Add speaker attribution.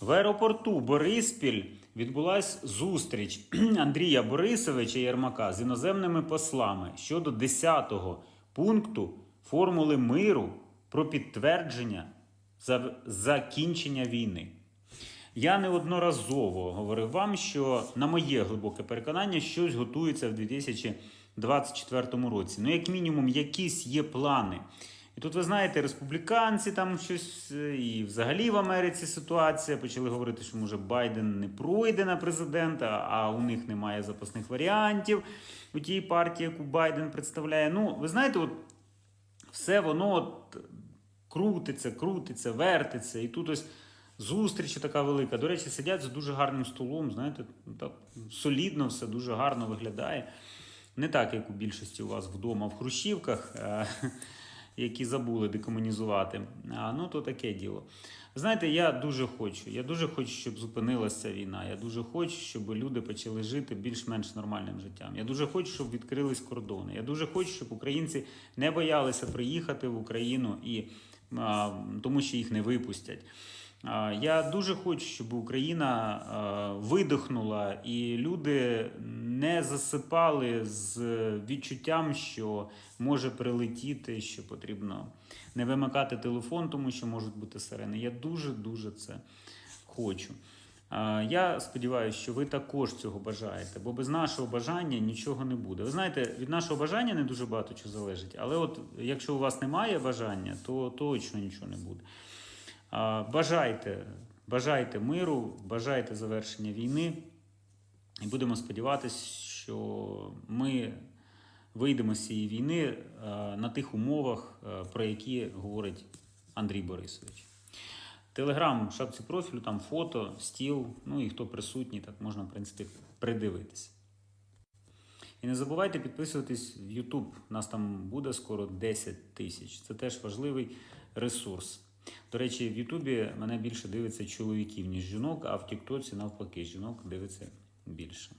Speaker 1: В аеропорту Бориспіль відбулась зустріч Андрія Борисовича Єрмака з іноземними послами щодо 10-го пункту формули миру про підтвердження за- закінчення війни. Я неодноразово говорив вам, що на моє глибоке переконання щось готується в 2024 році. Ну, як мінімум, якісь є плани. І тут ви знаєте, республіканці там щось, е, і взагалі в Америці ситуація. Почали говорити, що може Байден не пройде на президента, а у них немає запасних варіантів у тій партії, яку Байден представляє. Ну, ви знаєте, от все воно от крутиться, крутиться, вертиться. І тут ось зустріч така велика. До речі, сидять за дуже гарним столом, знаєте, так солідно все дуже гарно виглядає. Не так, як у більшості у вас вдома в хрущівках, які забули декомунізувати. А, ну, то таке діло. Знаєте, я дуже хочу. Я дуже хочу, щоб зупинилася війна. Я дуже хочу, щоб люди почали жити більш-менш нормальним життям. Я дуже хочу, щоб відкрились кордони. Я дуже хочу, щоб українці не боялися приїхати в Україну і а, тому, що їх не випустять. Я дуже хочу, щоб Україна видихнула і люди не засипали з відчуттям, що може прилетіти, що потрібно не вимикати телефон, тому що можуть бути сирени. Я дуже дуже це хочу. Я сподіваюся, що ви також цього бажаєте, бо без нашого бажання нічого не буде. Ви знаєте, від нашого бажання не дуже багато чого залежить, але от якщо у вас немає бажання, то точно нічого не буде. Бажайте, бажайте миру, бажайте завершення війни, і будемо сподіватися, що ми вийдемо з цієї війни е, на тих умовах, е, про які говорить Андрій Борисович. Телеграм, шапці профілю, там фото, стіл, ну і хто присутній, так можна, в принципі, придивитися. І не забувайте підписуватись в YouTube. Нас там буде скоро 10 тисяч. Це теж важливий ресурс. До речі, в Ютубі мене більше дивиться чоловіків, ніж жінок, а в Тіктоці навпаки, жінок дивиться більше.